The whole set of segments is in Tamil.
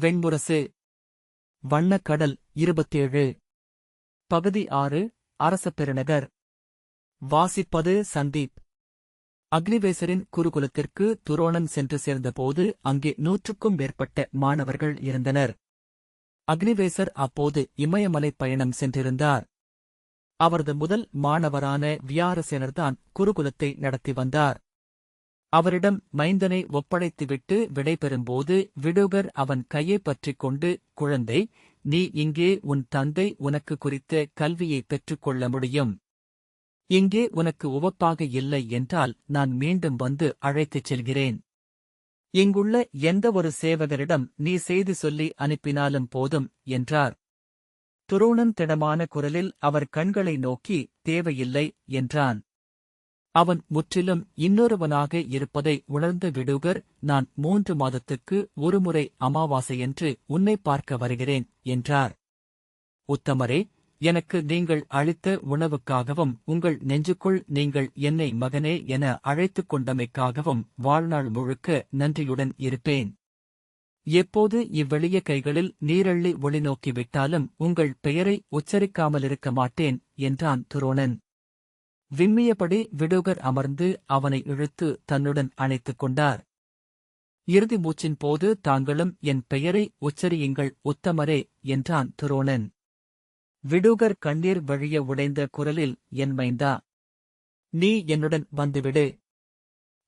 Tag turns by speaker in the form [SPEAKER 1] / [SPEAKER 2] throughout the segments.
[SPEAKER 1] வெண்முரசு வண்ணக்கடல் இருபத்தேழு. பகுதி ஆறு அரச பெருநகர் வாசிப்பது சந்தீப். அக்னிவேசரின் குருகுலத்திற்கு துரோணன் சென்று சேர்ந்தபோது அங்கே நூற்றுக்கும் மேற்பட்ட மாணவர்கள் இருந்தனர். அக்னிவேசர் அப்போது இமயமலை பயணம் சென்றிருந்தார். அவரது முதல் மாணவரான வியாரசேனர்தான் குருகுலத்தை நடத்தி வந்தார். அவரிடம் மைந்தனை ஒப்படைத்துவிட்டு விடைபெறும்போது விடுபர் அவன் கையைப் பற்றிக் கொண்டு குழந்தை நீ இங்கே உன் தந்தை உனக்கு குறித்த கல்வியை பெற்றுக்கொள்ள முடியும். இங்கே உனக்கு உவப்பாக இல்லை என்றால் நான் மீண்டும் வந்து அழைத்துச் செல்கிறேன். இங்குள்ள எந்த ஒரு சேவகரிடம் நீ செய்தி சொல்லி அனுப்பினாலும் போதும் என்றார். துரோணன் திடமான குரலில் அவர் கண்களை நோக்கி தேவையில்லை என்றான். அவன் முற்றிலும் இன்னொருவனாக இருப்பதை உணர்ந்த விடுகர் நான் மூன்று மாதத்துக்கு ஒருமுறை அமாவாசையன்று உன்னை பார்க்க வருகிறேன் என்றார். உத்தமரே எனக்கு நீங்கள் அளித்த உணவுக்காகவும் உங்கள் நெஞ்சுக்குள் நீங்கள் என்னை மகனே என அழைத்துக் கொண்டமைக்காகவும் வாழ்நாள் முழுக்க நன்றியுடன் இருப்பேன். எப்போது இவ்வெளிய கைகளில் நீரள்ளி ஒளி நோக்கி விட்டாலும் உங்கள் பெயரை உச்சரிக்காமலிருக்க மாட்டேன் என்றான் துரோணன். விம்மியபடி விடுகர் அமர்ந்து அவனை இழுத்து தன்னுடன் அணைத்துக் கொண்டார். இறுதி மூச்சின் போது தாங்களும் என் பெயரை உச்சரியுங்கள் உத்தமரே என்றான் துரோணன். விடுகர் கண்ணீர் வழிய உடைந்த குரலில் என் மைந்தா நீ என்னுடன் வந்துவிடு.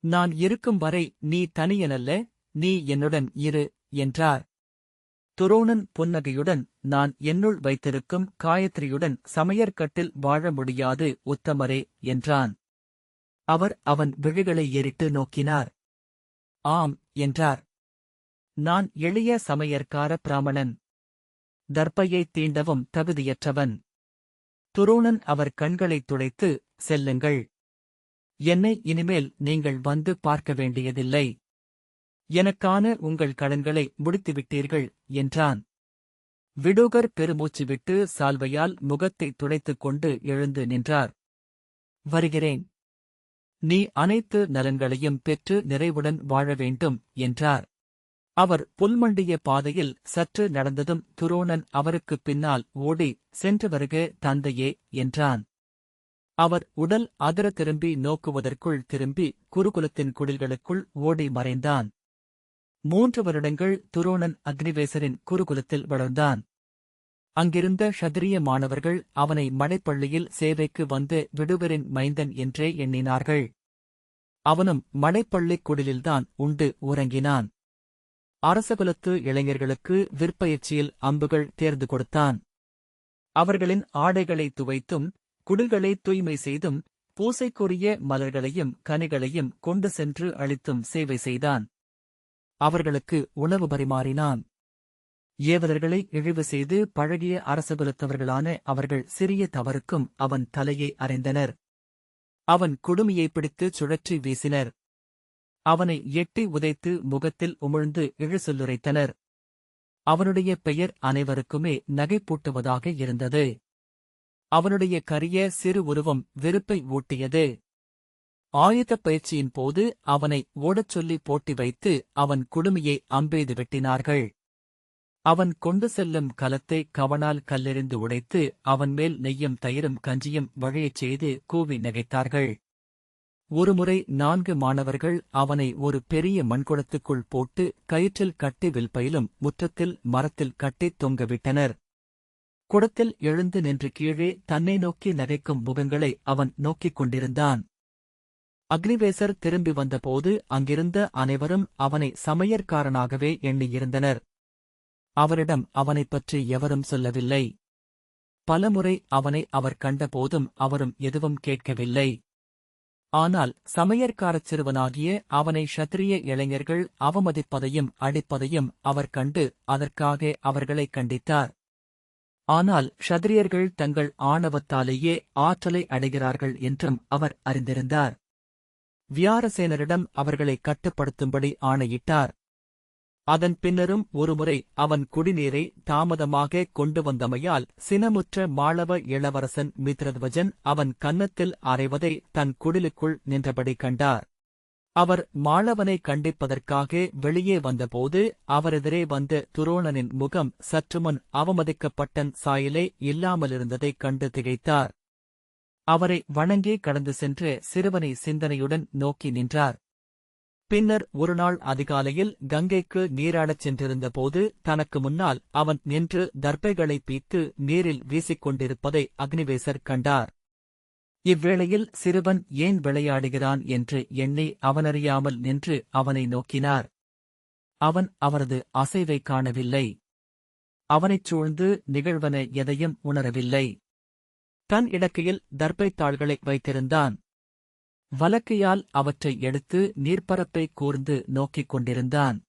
[SPEAKER 1] நான் இருக்கும் வரை நீ தனியனல்ல நீ என்னுடன் இரு என்றார். துரோணன் புன்னகையுடன் நான் என்னுள் வைத்திருக்கும் காயத்ரியுடன் சமையற்கட்டில் வாழ முடியாது உத்தமரே என்றான். அவர் அவன் விழிகளை ஏறிட்டு நோக்கினார். ஆம் என்றார். நான் எளிய சமையற்கார பிராமணன். தர்ப்பையைத் தீண்டவும் தகுதியற்றவன். துரோணன் அவர் கண்களைத் துடைத்து செல்லுங்கள். என்னை இனிமேல் நீங்கள் வந்து பார்க்க வேண்டியதில்லை. எனக்கான உங்கள் கடன்களை முடித்துவிட்டீர்கள் என்றான். விடுகர் பெருமூச்சு விட்டு சால்வையால் முகத்தை துடைத்துக் கொண்டு எழுந்து நின்றார். வருகிறேன். நீ அனைத்து நலன்களையும் பெற்று நிறைவுடன் வாழ வேண்டும் என்றார். அவர் புல்மண்டிய பாதையில் சற்று நடந்ததும் துரோணன் அவருக்குப் பின்னால் ஓடி சென்று வருக தந்தையே என்றான். அவர் உடல் அதிர திரும்பி நோக்குவதற்குள் திரும்பி குருகுலத்தின் குடில்களுக்குள் ஓடி மறைந்தான். மூன்று வருடங்கள் துரோணன் அக்னிவேசரின் குருகுலத்தில் வளர்ந்தான். அங்கிருந்த ஷதிரிய மாணவர்கள் அவனை மடைப்பள்ளியில் சேவைக்கு வந்து விடுவரின் மைந்தன் என்றே எண்ணினார்கள். அவனும் மடைப்பள்ளிக் குடிலில்தான் உண்டு உறங்கினான். அரசகுலத்து இளைஞர்களுக்கு விற்பயிற்சியில் அம்புகள் தேர்ந்து கொடுத்தான். அவர்களின் ஆடைகளை துவைத்தும் குடில்களை தூய்மை செய்தும் பூசைக்குரிய மலர்களையும் கனிகளையும் கொண்டு சென்று அளித்தும் சேவை செய்தான். அவர்களுக்கு உணவு பரிமாறினான். ஏவலர்களை இழிவு செய்து பழகிய அரசகுலத்தவர்களான அவர்கள் சிறிய தவறுக்கும் அவன் தலையை அறைந்தனர். அவன் குடுமையை பிடித்துச் சுழற்றி வீசினர். அவனை எட்டி உதைத்து முகத்தில் உமிழ்ந்து இழுசொல்லுரைத்தனர். அவனுடைய பெயர் அனைவருக்குமே நகைப்பூட்டுவதாக இருந்தது. அவனுடைய கரிய சிறு உருவம் வெறுப்பை ஊட்டியது. ஆயுதப் பயிற்சியின் போது அவனை ஓடச் சொல்லி போட்டி வைத்து அவன் குடுமியை அம்பெய்து வெட்டினார்கள். அவன் கொண்டு செல்லும் கலத்தை கவனால் கல்லெறிந்து உடைத்து அவன் மேல் நெய்யும் தயிரும் கஞ்சியும் வழியச் செய்து கூவி நகைத்தார்கள். ஒருமுறை நான்கு மாணவர்கள் அவனை ஒரு பெரிய மண்குடத்துக்குள் போட்டு கயிற்றில் கட்டி வில்பையிலும் முற்றத்தில் மரத்தில் கட்டித் தொங்கவிட்டனர் குடத்தில் எழுந்து நின்று கீழே தன்னை நோக்கி நகைக்கும் முகங்களை அவன் நோக்கிக் கொண்டிருந்தான். அக்னிவேசர் திரும்பி வந்தபோது அங்கிருந்த அனைவரும் அவனை சமையற்காரனாகவே எண்ணியிருந்தனர். அவரிடம் அவனைப் பற்றி எவரும் சொல்லவில்லை. பலமுறை அவனை அவர் கண்டபோதும் அவரும் எதுவும் கேட்கவில்லை. ஆனால் சமையற்காரச் சிறுவனாகிய அவனை ஷத்திரிய இளைஞர்கள் அவமதிப்பதையும் அடிப்பதையும் அவர் கண்டு அதற்காக அவர்களை கண்டித்தார். ஆனால் ஷத்திரியர்கள் தங்கள் ஆணவத்தாலேயே ஆற்றலை அடைகிறார்கள் என்றும் அவர் அறிந்திருந்தார். வியாரசேனரிடம் அவர்களை கட்டுப்படுத்தும்படி ஆணையிட்டார். அதன் பின்னரும் ஒருமுறை அவன் குடிநீரை தாமதமாக கொண்டு வந்தமையால் சினமுற்ற மாளவ இளவரசன் மித்ரத்வஜன் அவன் கன்னத்தில் அறைவதை தன் குடிலுக்குள் நின்றபடி கண்டார். அவர் மாளவனை கண்டிப்பதற்காக வெளியே வந்தபோது அவரெதிரே வந்த துரோணனின் முகம் சற்றுமுன் அவமதிக்கப்பட்டன் சாயலே இல்லாமலிருந்ததைக் கண்டு திகைத்தார். அவரை வணங்கி கடந்து சென்று சிறுவனை சிந்தனையுடன் நோக்கி நின்றார். பின்னர் ஒருநாள் அதிகாலையில் கங்கைக்கு நீராடச் சென்றிருந்தபோது தனக்கு முன்னால் அவன் நின்று தர்பைகளை பீத்து நீரில் வீசிக்கொண்டிருப்பதை அக்னிவேசர் கண்டார். இவ்வேளையில் சிறுவன் ஏன் விளையாடுகிறான் என்று எண்ணி அவனறியாமல் நின்று அவனை நோக்கினார். அவன் அவரது அசைவை காணவில்லை. அவனைச் சூழ்ந்து நிகழ்வன எதையும் உணரவில்லை. தன் இடக்கையில் தர்பைத் தாள்களை வைத்திருந்தான். வலக்கையால் அவற்றை எடுத்து நீர்ப்பரப்பை கூர்ந்து நோக்கிக் கொண்டிருந்தான்.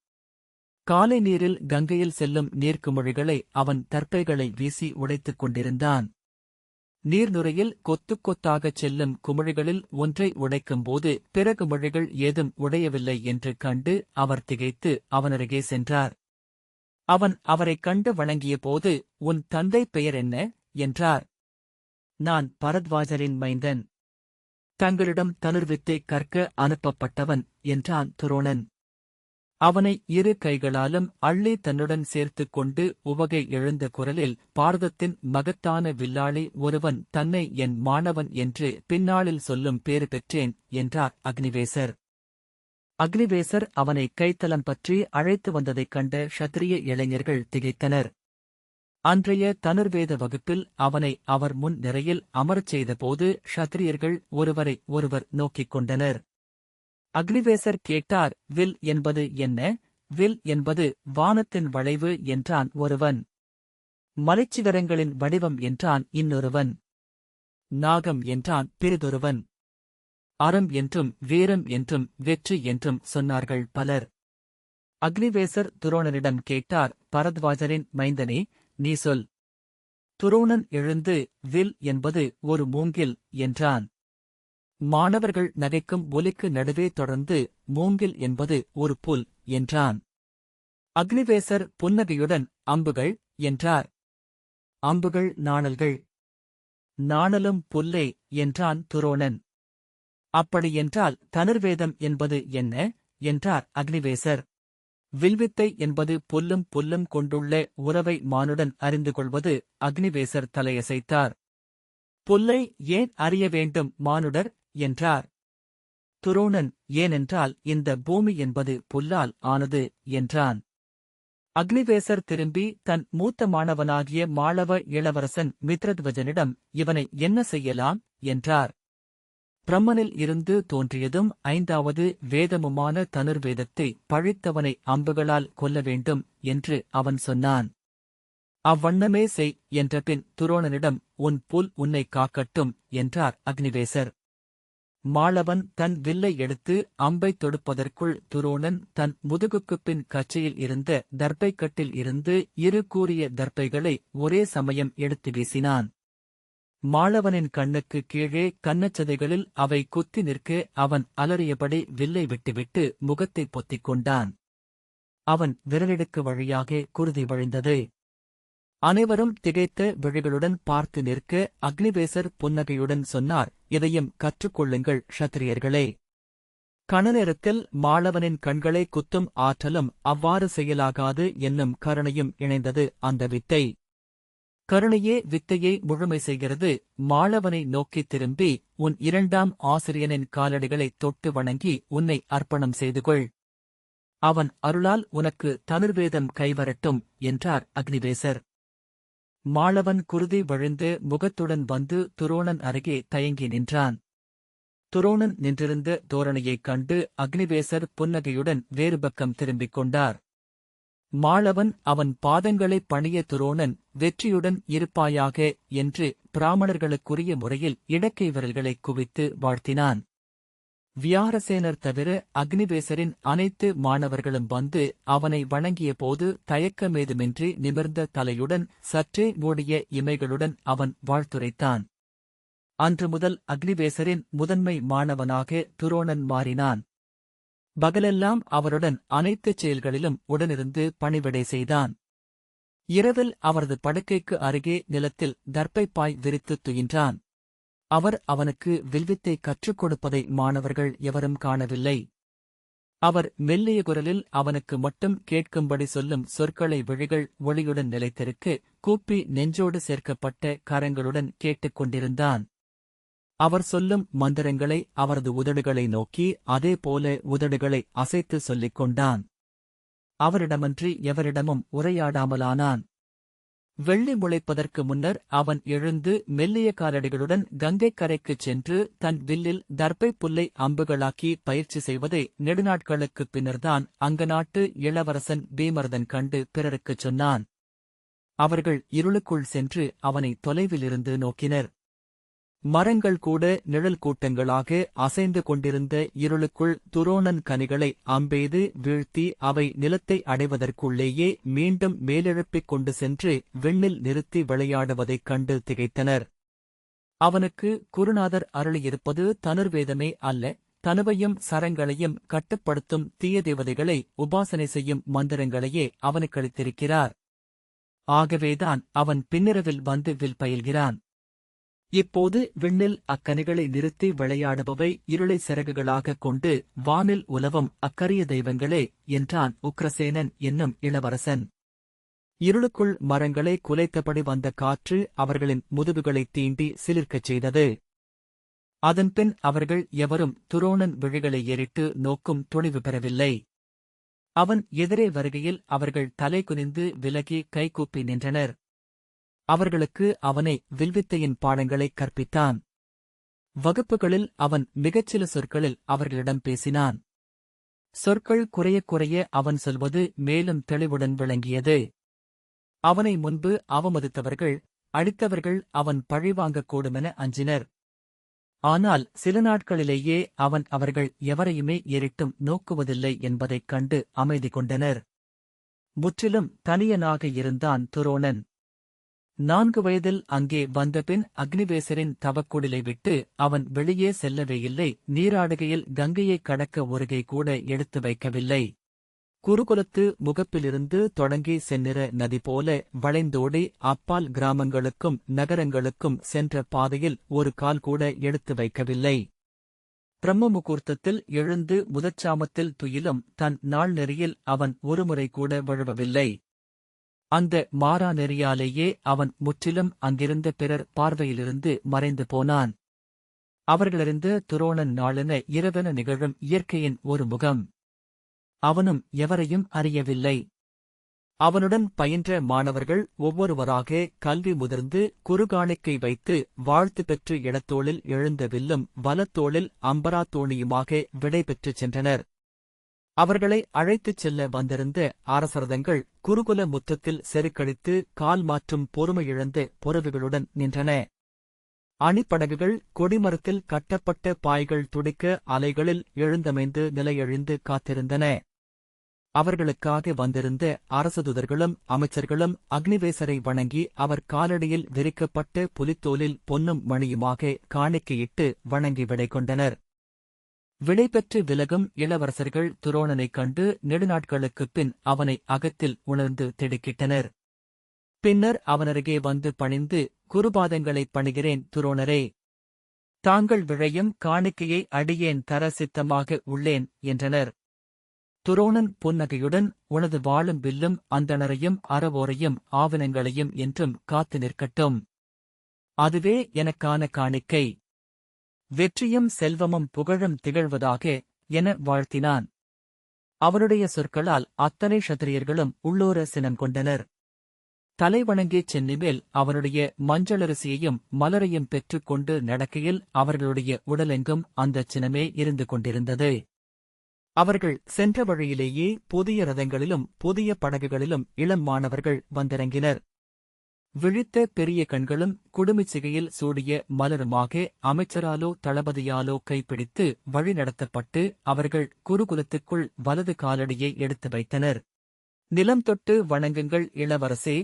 [SPEAKER 1] காலை நீரில் கங்கையில் செல்லும் நீர்க்குமிழிகளை அவன் தர்பைகளை வீசி உடைத்துக் கொண்டிருந்தான். நீர்நுரையில் கொத்துக் கொத்தாகச் செல்லும் குமிழிகளில் ஒன்றை உடைக்கும்போது பிற குமிழிகள் ஏதும் உடையவில்லை என்று கண்டு அவர் திகைத்து அவனருகே சென்றார். அவன் அவரைக் கண்டு வணங்கியபோது உன் தந்தை பெயர் என்ன? என்றார். நான் பரத்வாஜரின் மைந்தன். தங்களிடம் தனுர்வித்தை கற்க அனுப்பப்பட்டவன் என்றான் துரோணன். அவனை இரு கைகளாலும் அள்ளி தன்னுடன் சேர்த்துக் கொண்டு உவகை எழுந்த குரலில் பாரதத்தின் மகத்தான வில்லாளி ஒருவன் தன்னை என் மாணவன் என்று பின்னாளில் சொல்லும் பேறு பெற்றேன் என்றார் அக்னிவேசர். அக்னிவேசர் அவனை கைத்தலம் பற்றி அழைத்து வந்ததைக் கண்ட ஷத்திரிய இளைஞர்கள் திகைத்தனர். அன்றைய தனுர்வேத வகுப்பில் அவனை அவர் முன் நிறையில் அமரச் செய்தபோது ஷத்திரியர்கள் ஒருவரை ஒருவர் நோக்கிக் கொண்டனர். அக்னிவேசர் கேட்டார் வில் என்பது என்ன? வில் என்பது வானத்தின் வளைவு என்றான் ஒருவன். மலைச்சிகரங்களின் வடிவம் என்றான் இன்னொருவன். நாகம் என்றான் பிறிதொருவன். அறம் என்றும் வீரம் என்றும் வெற்றி என்றும் சொன்னார்கள் பலர். அக்னிவேசர் துரோணரிடம் கேட்டார் பரத்வாஜரின் மைந்தனே நீ சொல். துரோணன் எழுந்து வில் என்பது ஒரு மூங்கில் என்றான். மாணவர்கள் நகைக்கும் ஒலிக்கு நடுவே தொடர்ந்து மூங்கில் என்பது ஒரு புல் என்றான். அக்னிவேசர் புன்னகையுடன் அம்புகள் என்றார். அம்புகள் நாணல்கள். நாணலும் புல்லே என்றான் துரோணன். அப்படியென்றால் தனுர்வேதம் என்பது என்ன? என்றார் அக்னிவேசர். வில்வித்தை என்பது புல்லும் புல்லும் கொண்டுள்ள உறவை மானுடன் அறிந்து கொள்வது அக்னிவேசர் தலையசைத்தார். புல்லை ஏன் அறிய வேண்டும் மானுடர்? என்றார். துரோணன் ஏனென்றால் இந்த பூமி என்பது புல்லால் ஆனது என்றான். அக்னிவேசர் திரும்பி தன் மூத்த மாணவனாகிய மாளவ இளவரசன் மித்ரத்வஜனிடம் இவனை என்ன செய்யலாம்? என்றார். பிரம்மனில் இருந்து தோன்றியதும் ஐந்தாவது வேதமுமான தனுர்வேதத்தை பழித்தவனை அம்புகளால் கொல்ல வேண்டும் என்று அவன் சொன்னான். அவ்வண்ணமே செய் என்ற பின் துரோணனிடம் உன் புல் உன்னை காக்கட்டும் என்றார் அக்னிவேசர். மாளவன் தன் வில்லை எடுத்து அம்பை தொடுப்பதற்குள் துரோணன் தன் முதுகுக்குப் பின் கச்சையில் இருந்த தர்பைக்கட்டில் இருந்து இரு கூறிய தர்பைகளை ஒரே சமயம் எடுத்து வீசினான். மாளவனின் கண்ணுக்கு கீழே கன்னச்சதைகளில் அவை குத்தி நிற்க அவன் அலறியபடி வில்லை விட்டுவிட்டு முகத்தைப் பொத்திக் கொண்டான். அவன் விரலிடுக்கு வழியாக குருதி வழிந்தது. அனைவரும் திகைத்த விழிகளுடன் பார்த்து நிற்க அக்னிவேசர் புன்னகையுடன் சொன்னார் இதையும் கற்றுக்கொள்ளுங்கள் ஷத்திரியர்களே கணநேரத்தில் மாளவனின் கண்களை குத்தும் ஆற்றலும் அவ்வாறு செயலாகாது என்னும் கருணையும் இணைந்தது அந்த வித்தை. கருணையே வித்தையை முழுமை செய்கிறது. மாளவனை நோக்கித் திரும்பி உன் இரண்டாம் ஆசிரியனின் காலடிகளை தொட்டு வணங்கி உன்னை அர்ப்பணம் செய்து கொள். அவன் அருளால் உனக்கு தனுர்வேதம் கைவரட்டும் என்றார் அக்னிவேசர். மாளவன் குருதி வழிந்து முகத்துடன் வந்து துரோணன் அருகே தயங்கி நின்றான். துரோணன் நின்றிருந்த தோரணையைக் கண்டு அக்னிவேசர் புன்னகையுடன் வேறு பக்கம் திரும்பிக் கொண்டார். மாளவன் அவன் பாதங்களைப் பணிய துரோணன் வெற்றியுடன் இருப்பாயாக என்று பிராமணர்களுக்குரிய முறையில் இடக்கை விரல்களைக் குவித்து வாழ்த்தினான். வியாரசேனர் தவிர அக்னிவேசரின் அனைத்து மாணவர்களும் வந்து அவனை வணங்கியபோது தயக்கமேதுமின்றி நிமிர்ந்த தலையுடன் சற்றே மூடிய இமைகளுடன் அவன் வாழ்த்துரைத்தான். அன்று முதல் அக்னிவேசரின் முதன்மை மாணவனாக துரோணன் மாறினான். பகலெல்லாம் அவருடன் அனைத்துச் செயல்களிலும் உடனிருந்து பணிவிடை செய்தான். இரவில் அவரது படுக்கைக்கு அருகே நிலத்தில் தர்ப்பைப்பாய் விரித்துத் துயின்றான். அவர் அவனுக்கு வில்வித்தை கற்றுக் கொடுப்பதை மாணவர்கள் எவரும் காணவில்லை. அவர் மெல்லிய குரலில் அவனுக்கு மட்டும் கேட்கும்படி சொல்லும் சொற்களை விழிகள் ஒளியுடன் நிலைத்திருக்க கூப்பி நெஞ்சோடு சேர்க்கப்பட்ட கரங்களுடன் கேட்டுக்கொண்டிருந்தான் அவர் சொல்லும் மந்திரங்களை அவரது உதடுகளை நோக்கி அதேபோல உதடுகளை அசைத்து சொல்லிக் கொண்டான். அவரிடமன்றி எவரிடமும் உரையாடாமலானான். வெள்ளி முளைப்பதற்கு முன்னர் அவன் எழுந்து மெல்லிய காலடிகளுடன் கங்கைக் கரைக்குச் சென்று தன் வில்லில் தர்பை புல்லை அம்புகளாக்கி பயிற்சி செய்வதை நெடுநாட்களுக்குப் பின்னர்தான் அங்க நாட்டு இளவரசன் பீமர்தன் கண்டு பிறருக்குச் சொன்னான். அவர்கள் இருளுக்குள் சென்று அவனை தொலைவிலிருந்து நோக்கினர். மரங்கள் கூட நிழல் கூட்டங்களாக அசைந்து கொண்டிருந்த இருளுக்குள் துரோணன் கனிகளை அம்பெய்து வீழ்த்தி அவை நிலத்தை அடைவதற்குள்ளேயே மீண்டும் மேலெழுப்பிக் கொண்டு சென்று விண்ணில் நிறுத்தி விளையாடுவதைக் கண்டு திகைத்தனர். அவனுக்கு குருநாதர் அருளியிருப்பது தனுர்வேதமே அல்ல. தனுவையும் சரங்களையும் கட்டுப்படுத்தும் தீய தேவதைகளை உபாசனை செய்யும் மந்திரங்களையே அவனுக்களித்திருக்கிறார் ஆகவேதான் அவன் பின்னிரவில் வந்து வில் பயில்கிறான். இப்போது விண்ணில் அக்கனிகளை நிறுத்தி விளையாடுபவை இருளை சிறகுகளாகக் கொண்டு வானில் உலவும் அக்கரிய தெய்வங்களே என்றான் உக்ரசேனன் என்னும் இளவரசன். இருளுக்குள் மரங்களை குலைத்தபடி வந்த காற்று அவர்களின் முதுகுகளைத் தீண்டி சிலிர்க்கச் செய்தது. அதன்பின் அவர்கள் எவரும் துரோணன் விழிகளை ஏறிட்டு நோக்கும் துணிவு பெறவில்லை. அவன் எதிரே வருகையில் அவர்கள் தலை குனிந்து விலகி கைகூப்பி நின்றனர். அவர்களுக்கு அவனை வில்வித்தையின் பாடங்களைக் கற்பித்தான். வகுப்புகளில் அவன் மிகச்சில சொற்களில் அவர்களிடம் பேசினான். சொற்கள் குறையக் குறைய அவன் சொல்வது மேலும் தெளிவுடன் விளங்கியது. அவனை முன்பு அவமதித்தவர்கள் அடித்தவர்கள் அவன் பழிவாங்கக்கூடுமென அஞ்சினர். ஆனால் சில நாட்களிலேயே அவன் அவர்கள் எவரையுமே எரிட்டும் நோக்குவதில்லை என்பதைக் கண்டு அமைதி கொண்டனர். முற்றிலும் தனியனாக இருந்தான் துரோணன். நான்கு வயதில் அங்கே வந்தபின் அக்னிவேசரின் தவக்குடிலை விட்டு அவன் வெளியே செல்லவே இல்லை நீராடுகையில் கங்கையைக் கடக்க ஒருகை கூட எடுத்து வைக்கவில்லை. குருகுலத்து முகப்பிலிருந்து தொடங்கி சென்னிற நதி போல வளைந்தோடி அப்பால் கிராமங்களுக்கும் நகரங்களுக்கும் சென்ற பாதையில் ஒரு கால் கூட எடுத்து வைக்கவில்லை. பிரம்ம முகூர்த்தத்தில் எழுந்து முதற்சாமத்தில் துயிலும் தன் நாள் நெறியில் அவன் ஒருமுறை கூட வழுவவில்லை அந்த மாறா நெறியாலேயே அவன் முற்றிலும் அங்கிருந்த பிறர் பார்வையிலிருந்து மறைந்து போனான். அவர்களிருந்து துரோணன் நாளென இரவென நிகழும் இயற்கையின் ஒரு முகம். அவனும் எவரையும் அறியவில்லை. அவனுடன் பயின்ற மாணவர்கள் ஒவ்வொருவராக கல்வி முதிர்ந்து குறுகாணிக்கை வைத்து வாழ்த்து பெற்று இடத்தோளில் எழுந்த வில்லும் வலத்தோளில் அம்பராத்தோணியுமாக விடை பெற்றுச் சென்றனர். அவர்களை அழைத்துச் செல்ல வந்திருந்த அரசரதங்கள் குருகுல முத்தத்தில் செருக்கடித்து கால் மாற்றும் பொறுமையிழந்த பொறவுகளுடன் நின்றன. அணிப்படகுகள் கொடிமரத்தில் கட்டப்பட்ட பாய்கள் துடிக்க அலைகளில் எழுந்தமைந்து நிலையழிந்து காத்திருந்தன. அவர்களுக்காக வந்திருந்த அரசதுதர்களும் அமைச்சர்களும் அக்னிவேசரை வணங்கி அவர் காலடியில் விரிக்கப்பட்ட புலித்தோலில் பொன்னும் மணியுமாக காணிக்கையிட்டு வணங்கி விடை கொண்டனர். விடைபெற்று விலகும் இளவரசர்கள் துரோணனைக் கண்டு நெடுநாட்களுக்குப் பின் அவனை அகத்தில் உணர்ந்து திடுக்கிட்டனர். பின்னர் அவனருகே வந்து பணிந்து குருபாதங்களைப் பணிகிறேன் துரோணரே. தாங்கள் விழையும் காணிக்கையை அடியேன் தர சித்தமாக உள்ளேன் என்றனர். துரோணன் புன்னகையுடன் உனது வாழும் வில்லும் அந்தணரையும் அறவோரையும் ஆவணங்களையும் என்றும் காத்து நிற்கட்டும். அதுவே எனக்கான காணிக்கை. வெற்றியும் செல்வமும் புகழும் திகழ்வதாக என வாழ்த்தினான். அவருடைய சொற்களால் அத்தனை சத்திரியர்களும் உள்ளூர சினம் கொண்டனர். தலைவணங்கிச் சென்னிமேல் அவனுடைய மஞ்சளரிசியையும் மலரையும் பெற்றுக் கொண்டு நடக்கையில் அவர்களுடைய உடலெங்கும் அந்தச் சினமே இருந்து கொண்டிருந்தது. அவர்கள் சென்ற வழியிலேயே புதிய ரதங்களிலும் புதிய படகுகளிலும் இளம் மாணவர்கள் வந்திறங்கினர். விழித்த பெரிய கண்களும் குடுமிச் சிகையில் சூடிய மலருமாக அமைச்சராலோ தளபதியாலோ கைப்பிடித்து வழிநடத்தப்பட்டு அவர்கள் குருகுலத்துக்குள் வலது காலடியை எடுத்து வைத்தனர். நிலம் தொட்டு வணங்குங்கள் இளவரசே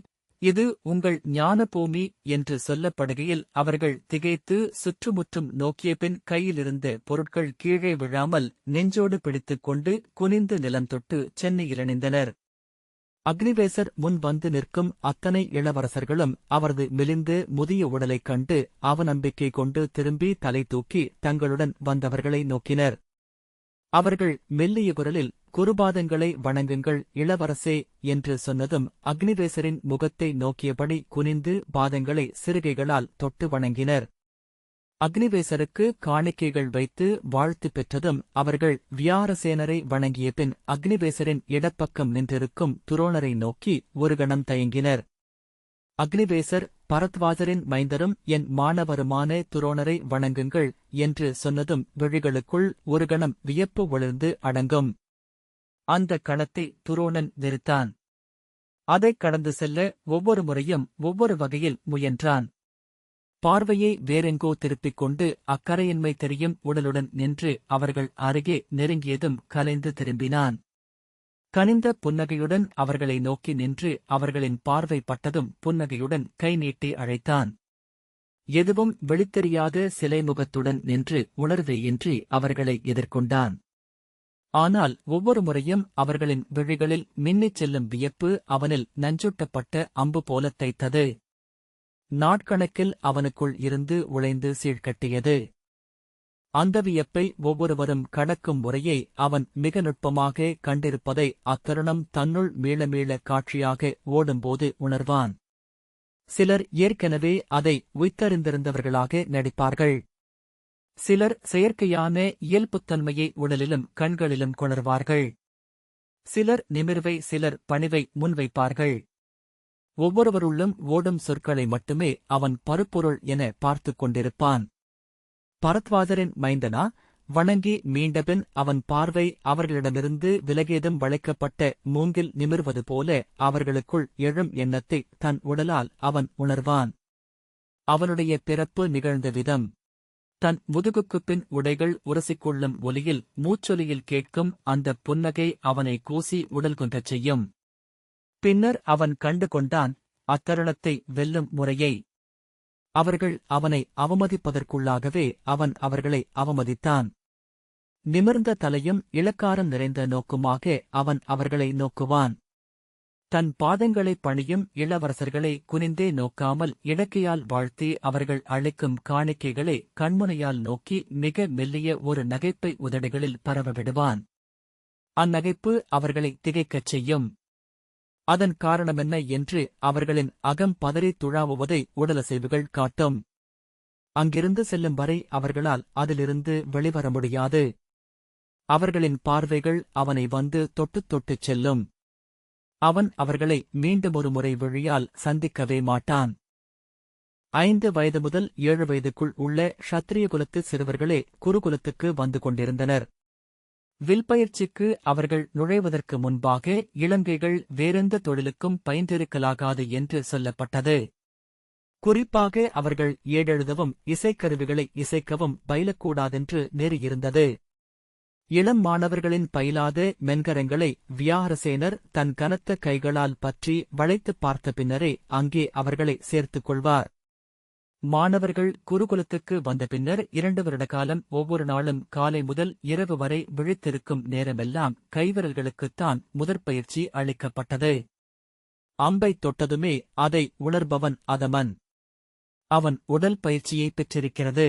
[SPEAKER 1] இது உங்கள் ஞான பூமி என்று சொல்லப்படுகையில் அவர்கள் திகைத்து சுற்றுமுற்றும் நோக்கிய பின் கையிலிருந்த பொருட்கள் கீழே விழாமல் நெஞ்சோடு பிடித்துக் கொண்டு குனிந்து நிலம் தொட்டு சென்னையில் இணைந்தனர் அக்னிவேசர் முன் வந்து நிற்கும் அத்தனை இளவரசர்களும் அவரது மெலிந்து முதிய உடலைக் கண்டு அவநம்பிக்கை கொண்டு திரும்பி தலை தூக்கி தங்களுடன் வந்தவர்களை நோக்கினர். அவர்கள் மெல்லிய குரலில் குருபாதங்களை வணங்குங்கள் இளவரசே என்று சொன்னதும் அக்னிவேசரின் முகத்தை நோக்கியபடி குனிந்து பாதங்களை சிறுகைகளால் தொட்டு வணங்கினர். அக்னிவேசருக்கு காணிக்கைகள் வைத்து வாழ்த்து பெற்றதும் அவர்கள் வியாரசேனரை வணங்கிய பின் அக்னிவேசரின் இடப்பக்கம் நின்றிருக்கும் துரோணரை நோக்கி ஒரு கணம் தயங்கினர். அக்னிவேசர் பரத்வாஜரின் மைந்தரும் என் மாணவருமான துரோணரை வணங்குங்கள் என்று சொன்னதும் விழிகளுக்குள் ஒரு கணம் வியப்பு ஒளிர்ந்து அடங்கும். அந்த கணத்தை துரோணன் நிறுத்தான் அதைக் கடந்து செல்ல ஒவ்வொரு முறையும் ஒவ்வொரு வகையில் முயன்றான். பார்வையை வேறெங்கோ திருப்பிக் கொண்டு அக்கரையின்மை தெரியும் உடலுடன் நின்று அவர்கள் அருகே நெருங்கியதும் கலைந்து திரும்பினான். கனிந்த புன்னகையுடன் அவர்களை நோக்கி நின்று அவர்களின் பார்வை பட்டதும் புன்னகையுடன் கை நீட்டி அழைத்தான். எதுவும் வெளித்தெரியாத சிலைமுகத்துடன் நின்று உணர்வையின்றி அவர்களை எதிர்கொண்டான். ஆனால் ஒவ்வொரு முறையும் அவர்களின் விழிகளில் மின்னிச் செல்லும் வியப்பு அவனில் நஞ்சூட்டப்பட்ட அம்பு போலத் தைத்தது நாட்கணக்கில் அவனுக்குள் இருந்து உழைந்து சீழ்கட்டியது. அந்த வியப்பை ஒவ்வொருவரும் கடக்கும் முறையை அவன் மிக நுட்பமாக கண்டிருப்பதை அத்தருணம் தன்னுள் மீள மீள காட்சியாக ஓடும்போது உணர்வான். சிலர் ஏற்கனவே அதை உய்த்தறிந்திருந்தவர்களாக நடிப்பார்கள். சிலர் செயற்கையான இயல்புத்தன்மையை உடலிலும் கண்களிலும் கொணர்வார்கள். சிலர் நிமிர்வை சிலர் பணிவை முன்வைப்பார்கள். ஒவ்வொருவருள்ளும் ஓடும் சொற்களை மட்டுமே அவன் பருப்பொருள் என பார்த்துக் கொண்டிருப்பான். பரத்வாதரின் மைந்தனா வணங்கி மீண்டபின் அவன் பார்வை அவர்களிடமிருந்து விலகேதும் வளைக்கப்பட்ட மூங்கில் நிமிர்வது போல அவர்களுக்குள் எழும் எண்ணத்தை தன் உடலால் அவன் உணர்வான். அவனுடைய பிறப்பு நிகழ்ந்த விதம். தன் முதுகுக்குப் பின் உடைகள் உரசிக்கொள்ளும் ஒலியில் மூச்சொலியில் கேட்கும் அந்த புன்னகை அவனை கூசி உடல் குன்றச் செய்யும். பின்னர் அவன் கண்டு கொண்டான் அத்தருணத்தை வெல்லும் முறையை. அவர்கள் அவனை அவமதிப்பதற்குள்ளாகவே அவன் அவர்களை அவமதித்தான். நிமிர்ந்த தலையும் இளக்காரம் நிறைந்த நோக்குமாக அவன் அவர்களை நோக்குவான். தன் பாதங்களைப் பணியும் இளவரசர்களை குனிந்தே நோக்காமல் இடக்கையால் வாழ்த்தி அவர்கள் அளிக்கும் காணிக்கைகளை கண்முனையால் நோக்கி மிக மெல்லிய ஒரு நகைப்பை உதடுகளில் பரவவிடுவான் அந்நகைப்பு அவர்களை திகைக்கச் செய்யும். அதன் காரணமென்ன என்று அவர்களின் அகம் பதறி துழாவுவதை உடலசைவுகள் காட்டும். அங்கிருந்து செல்லும் வரை அவர்களால் அதிலிருந்து வெளிவர முடியாது. அவர்களின் பார்வைகள் அவனை வந்து தொட்டுத் தொட்டுச் செல்லும். அவன் அவர்களை மீண்டும் ஒரு முறை வழியால் சந்திக்கவே மாட்டான். ஐந்து வயது முதல் ஏழு வயதுக்குள் உள்ள ஷத்திரிய குலத்து சிறுவர்களே குருகுலத்துக்கு வந்து கொண்டிருந்தனர். வில்பயிற்சிக்கு அவர்கள் நுழைவதற்கு முன்பாக இலங்கைகள் வேறெந்த தொழிலுக்கும் பயின்றிருக்கலாகாது என்று சொல்லப்பட்டது. குறிப்பாக அவர்கள் ஏடெழுதவும் இசைக்கருவிகளை இசைக்கவும் பயிலக்கூடாதென்று நெறியிருந்தது இளம் மாணவர்களின் பயிலாத மென்கரங்களை வியாரசேனர் தன் கனத்த கைகளால் பற்றி வளைத்துப் பார்த்த பின்னரே அங்கே அவர்களை சேர்த்துக் கொள்வார். மாணவர்கள் குருகுலத்துக்கு வந்த பின்னர் இரண்டு வருட காலம் ஒவ்வொரு நாளும் காலை முதல் இரவு வரை விழித்திருக்கும் நேரமெல்லாம் கைவிரல்களுக்குத்தான் முதற்பயிற்சி அளிக்கப்பட்டது. அம்பை தொட்டதுமே அதை உணர்பவன் அதமன். அவன் உடல் பயிற்சியை பெற்றிருக்கிறது.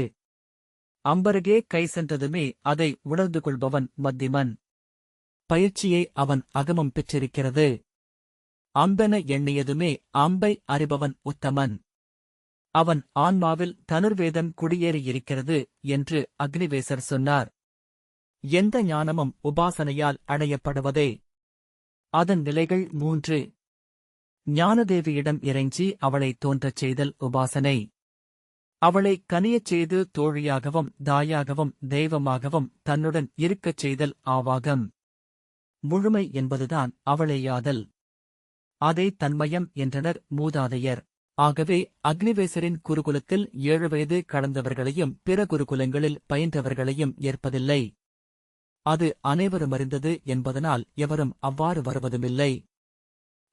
[SPEAKER 1] அம்பருகே கை சென்றதுமே அதை உணர்ந்து கொள்பவன் மத்திமன். பயிற்சியை அவன் அகமம் பெற்றிருக்கிறது. அம்பென எண்ணியதுமே அம்பை அறிபவன் உத்தமன். அவன் ஆன்மாவில் தனுர்வேதம் குடியேறியிருக்கிறது என்று அக்னிவேசர் சொன்னார். எந்த ஞானமும் உபாசனையால் அடையப்படுவதே அதன் நிலைகள் மூன்று. ஞானதேவியிடம் இறைஞ்சி அவளை தோன்றச் செய்தல் உபாசனை. அவளை கனியச் செய்து தோழியாகவும் தாயாகவும் தெய்வமாகவும் தன்னுடன் இருக்கச் செய்தல் ஆவாகம். முழுமை என்பதுதான் அவளேயாதல் அதை தன்மயம் என்றனர் மூதாதையர். ஆகவே அக்னிவேசரின் குருகுலத்தில் ஏழு வயது கடந்தவர்களையும் பிற குருகுலங்களில் பயின்றவர்களையும் ஏற்பதில்லை. அது அனைவரும் அறிந்தது என்பதனால் எவரும் அவ்வாறு வருவதுமில்லை.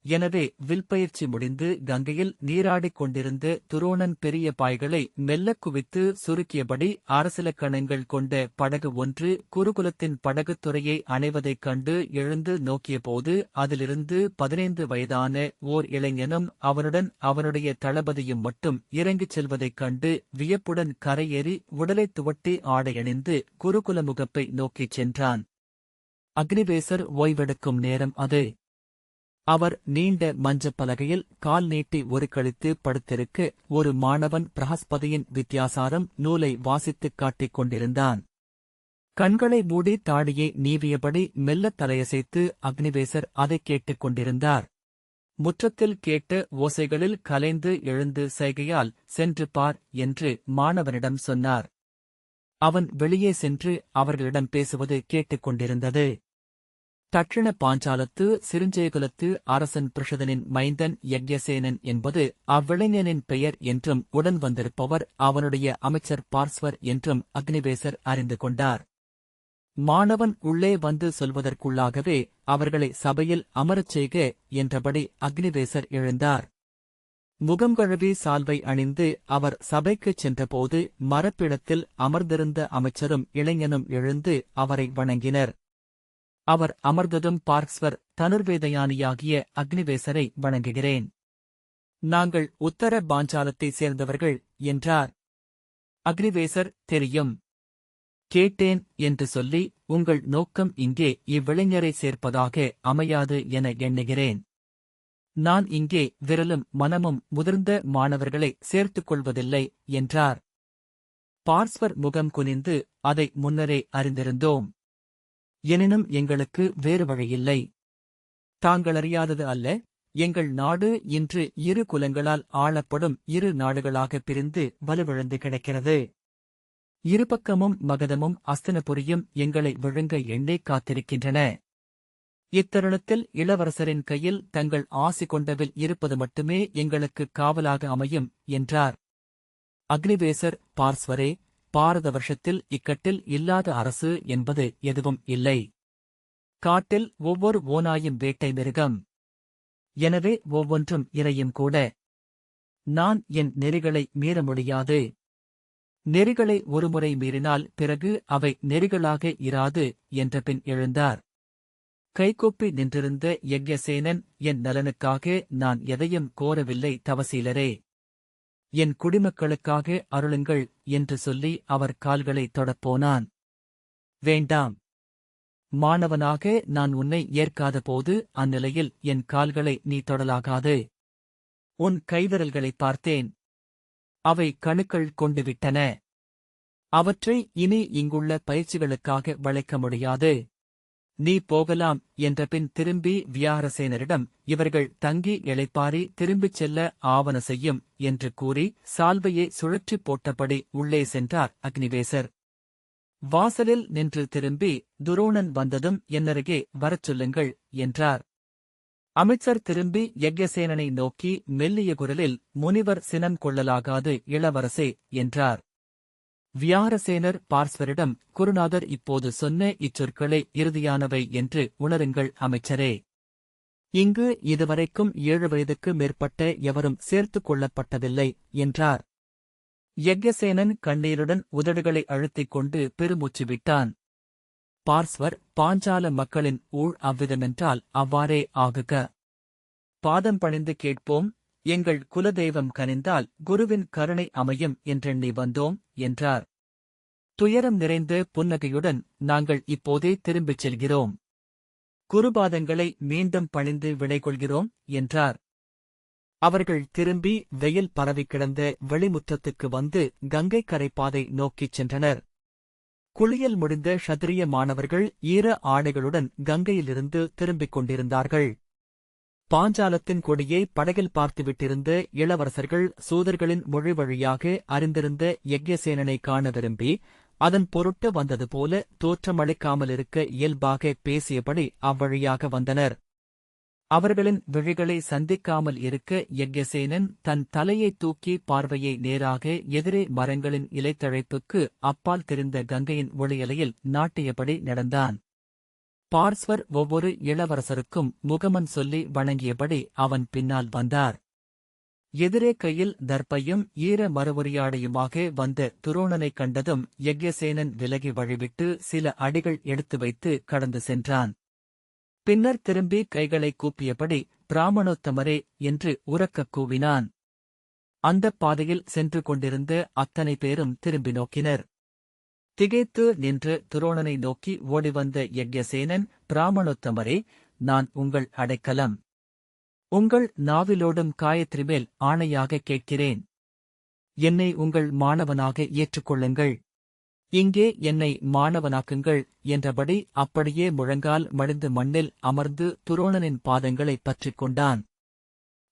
[SPEAKER 1] எனவே வில்பயிற்சி முடிந்து கங்கையில் நீராடிக் கொண்டிருந்த துரோணன் பெரிய பாய்களை மெல்லக் குவித்து சுருக்கியபடி அரசிலக்கணங்கள் கொண்ட படகு ஒன்று குருகுலத்தின் படகுத் துறையை அணைவதைக் கண்டு எழுந்து நோக்கியபோது அதிலிருந்து பதினைந்து வயதான ஓர் இளைஞனும் அவனுடன் அவனுடைய தளபதியும் மட்டும் இறங்கிச் செல்வதைக் கண்டு வியப்புடன் கரையேறி உடலைத் துவட்டி ஆடையணிந்து குருகுல முகப்பை நோக்கிச் சென்றான். அக்னிவேசர் ஓய்வெடுக்கும் நேரம் அது. அவர் நீண்ட மஞ்சப் பலகையில் கால் நீட்டி ஒரு கழித்து படுத்திருக்க ஒரு மாணவன் பிரகஸ்பதியின் வித்தியாசாரம் நூலை வாசித்துக் காட்டிக் கொண்டிருந்தான். கண்களை மூடி தாடியை நீவியபடி மெல்லத் தலையசைத்து அக்னிவேசர் அதைக் கேட்டுக் கொண்டிருந்தார். முற்றத்தில் கேட்ட ஓசைகளில் கலைந்து எழுந்து சைகையால் சென்று பார் என்று மாணவனிடம் சொன்னார். அவன் வெளியே சென்று அவர்களிடம் பேசுவது கேட்டுக் கொண்டிருந்தது. தட்சிண பாஞ்சாலத்து சிருஞ்சேகுலத்து அரசன் பிரஷதனின் மைந்தன் யக்ஞசேனன் என்பது அவ்விளைஞனின் பெயர் என்றும் உடன் வந்திருப்பவர் அவனுடைய அமைச்சர் பார்ஸ்வர் என்றும் அக்னிவேசர் அறிந்து கொண்டார். மாணவன் உள்ளே வந்து சொல்வதற்குள்ளாகவே அவர்களை சபையில் அமரச் செய்க என்றபடி அக்னிவேசர் எழுந்தார். முகம் கழுவி சால்வை அணிந்து அவர் சபைக்குச் சென்றபோது மரப்பிடத்தில் அமர்ந்திருந்த அமைச்சரும் இளைஞனும் எழுந்து அவரை வணங்கினர். அவர் அமர்ந்ததும் பார்க்ஸ்வர் தனுர்வேதயானியாகிய அக்னிவேசரை வணங்குகிறேன். நாங்கள் உத்தர பாஞ்சாலத்தைச் சேர்ந்தவர்கள் என்றார். அக்னிவேசர் தெரியும். கேட்டேன் என்று சொல்லி உங்கள் நோக்கம் இங்கே இவ்விளைஞரை சேர்ப்பதாக அமையாது என எண்ணுகிறேன். நான் இங்கே விரலும் மனமும் முதிர்ந்த மாணவர்களை சேர்த்துக் கொள்வதில்லை என்றார். பார்ஸ்வர் முகம் குனிந்து அதை முன்னரே அறிந்திருந்தோம். எனினும் எங்களுக்கு வேறு வழியில்லை தாங்கள் அறியாதது அல்ல எங்கள் நாடு இன்று இரு குலங்களால் ஆளப்படும் இரு நாடுகளாகப் பிரிந்து வலுவிழந்து கிடக்கிறது. இருபக்கமும் மகதமும் அஸ்தனபுரியும் எங்களை விழுங்க எண்ணே காத்திருக்கின்றன. இத்தருணத்தில் இளவரசரின் கையில் தங்கள் ஆசி கொண்டவில் இருப்பது மட்டுமே எங்களுக்கு காவலாக அமையும் என்றார். அக்னிவேசர் பார்ஸ்வரே பாரத வருஷத்தில் இக்கட்டில் இல்லாத அரசு என்பது எதுவும் இல்லை. காட்டில் ஒவ்வொரு ஓனாயும் வேட்டை மிருகம். எனவே ஒவ்வொன்றும் இறையும் கூட. நான் என் நெறிகளை மீற முடியாது. நெறிகளை ஒருமுறை மீறினால் பிறகு அவை நெறிகளாக இராது என்றபின் எழுந்தார். கைகூப்பி நின்றிருந்த யக்ஞசேனன் என் நலனுக்காக நான் எதையும் கோரவில்லை தவசீலரே. என் குடிமக்களுக்காக அருளுங்கள் என்று சொல்லி அவர் கால்களை தொடப்போனான். வேண்டாம். மாணவனாக நான் உன்னை ஏற்காதபோது அந்நிலையில் என் கால்களை நீ தொடலாகாது. உன் கைவிரல்களைப் பார்த்தேன். அவை கணுக்கள் கொண்டுவிட்டன. அவற்றை இனி இங்குள்ள பயிற்சிகளுக்காக வளைக்க முடியாது. நீ போகலாம் என்றபின் திரும்பி வியாரசேனரிடம் இவர்கள் தங்கி இளைப்பாரி திரும்பிச் செல்ல ஆவன செய்யும் என்று கூறி சால்வையை சுழற்றிப் போட்டபடி உள்ளே சென்றார் அக்னிவேசர். வாசலில் நின்று திரும்பி துரோணன் வந்ததும் என்னருகே வரச் சொல்லுங்கள் என்றார். அமைச்சர் திரும்பி யக்ஞசேனனை நோக்கி மெல்லிய குரலில் முனிவர் சினம் கொள்ளலாகாது இளவரசே என்றார். வியாரசேனர் பார்ஸ்வரிடம் குருநாதர் இப்போது சொன்ன இச்சொற்களே இறுதியானவை என்று உணருங்கள் அமைச்சரே. இங்கு இதுவரைக்கும் ஏழு வயதுக்கு மேற்பட்ட எவரும் சேர்த்துக் கொள்ளப்பட்டதில்லை என்றார். யக்ஞசேனன் கண்ணீருடன் உதடுகளை அழுத்திக் கொண்டு பெருமூச்சு விட்டான். பார்ஸ்வர் பாஞ்சால மக்களின் ஊழ் அவ்விதமென்றால் அவ்வாறே ஆகுக. பாதம் பணிந்து கேட்போம் எங்கள் குலதெய்வம் கனிந்தால் குருவின் கருணை அமையும் என்றெண்ணி வந்தோம் என்றார். துயரம் நிறைந்த புன்னகையுடன் நாங்கள் இப்போதே திரும்பிச் செல்கிறோம். குருபாதங்களை மீண்டும் பணிந்து விடைகொள்கிறோம் என்றார். அவர்கள் திரும்பி வெயில் பரவி கிடந்த வெளிமுற்றத்துக்கு வந்து கங்கை கரைப்பாதை நோக்கிச் சென்றனர். குளியல் முடிந்த ஷத்திரிய மாணவர்கள் ஈர ஆடைகளுடன் கங்கையிலிருந்து திரும்பிக் கொண்டிருந்தார்கள். பாஞ்சாலத்தின் கொடியை படகில் பார்த்துவிட்டிருந்த இளவரசர்கள் சூதர்களின் மொழி வழியாக அறிந்திருந்த யஜ்யசேனனை காண விரும்பி அதன் பொருட்டு வந்தது போல தோற்றமளிக்காமலிருக்க இயல்பாக பேசியபடி அவ்வழியாக வந்தனர். அவர்களின் விழிகளை சந்திக்காமல் இருக்க யஜ்யசேனன் தன் தலையை தூக்கி பார்வையை நேராக எதிரே மரங்களின் இலைத்தழைப்புக்கு அப்பால் தெரிந்த கங்கையின் ஒளியலையில் நாட்டியபடி நடந்தான். பார்ஸ்வர் ஒவ்வொரு இளவரசருக்கும் முகமன் சொல்லி வணங்கியபடி அவன் பின்னால் வந்தார். எதிரே கையில் தர்ப்பையும் ஈர மறுவுரியாடையுமாக வந்த துரோணனைக் கண்டதும் யஜ்யசேனன் விலகி வழிவிட்டு சில அடிகள் எடுத்து வைத்து கடந்து சென்றான். பின்னர் திரும்பி கைகளை கூப்பியபடி பிராமணோத்தமரே என்று உரக்கக் கூவினான். அந்தப் பாதையில் சென்று கொண்டிருந்த அத்தனை பேரும் திரும்பி நோக்கினர். திகைத்து நின்று துரோணனை நோக்கி ஓடிவந்த யக்ஞசேனன் பிராமணோத்தமரே நான் உங்கள் அடைக்கலம். உங்கள் நாவிலோடும் காயத்ரி மேல் ஆணையாக கேட்கிறேன். என்னை உங்கள் மாணவனாக ஏற்றுக்கொள்ளுங்கள். இங்கே என்னை மாணவனாக்குங்கள் என்றபடி அப்படியே முழங்கால் மடிந்து மண்ணில் அமர்ந்து துரோணனின் பாதங்களைப் பற்றிக் கொண்டான்.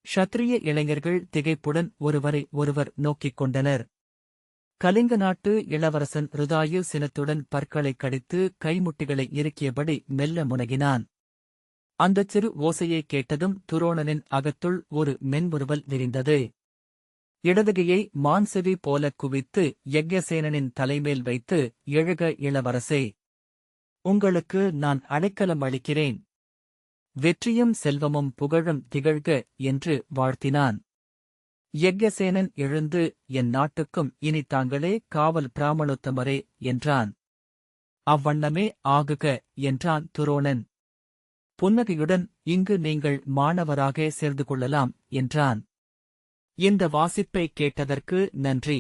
[SPEAKER 1] ஷத்திரிய இளைஞர்கள் திகைப்புடன் ஒருவரை ஒருவர் நோக்கிக் கொண்டனர். கலிங்க நாட்டு இளவரசன் ருதாயு சினத்துடன் பற்களைக் கடித்து கைமுட்டிகளை இறுக்கியபடி மெல்ல முனகினான். அந்தச் சிறு ஓசையைக் கேட்டதும் துரோணனின் அகத்துள் ஒரு மென்முறுவல் விரிந்தது. இடதுகையை மான்செவி போலக் குவித்து யக்ஞசேனனின் தலைமேல் வைத்து எழுக இளவரசே உங்களுக்கு நான் அடைக்கலம் அளிக்கிறேன். வெற்றியும் செல்வமும் புகழும் திகழ்க என்று வாழ்த்தினான். யக்ஞசேனன் எழுந்து என் நாட்டுக்கும் இனி தாங்களே காவல் பிராமணோத்தமரே என்றான். அவ்வண்ணமே ஆகுக என்றான் துரோணன். புன்னகையுடன் இங்கு நீங்கள் மாணவராக சேர்ந்து கொள்ளலாம் என்றான். இந்த வாசிப்பை கேட்டதற்கு நன்றி.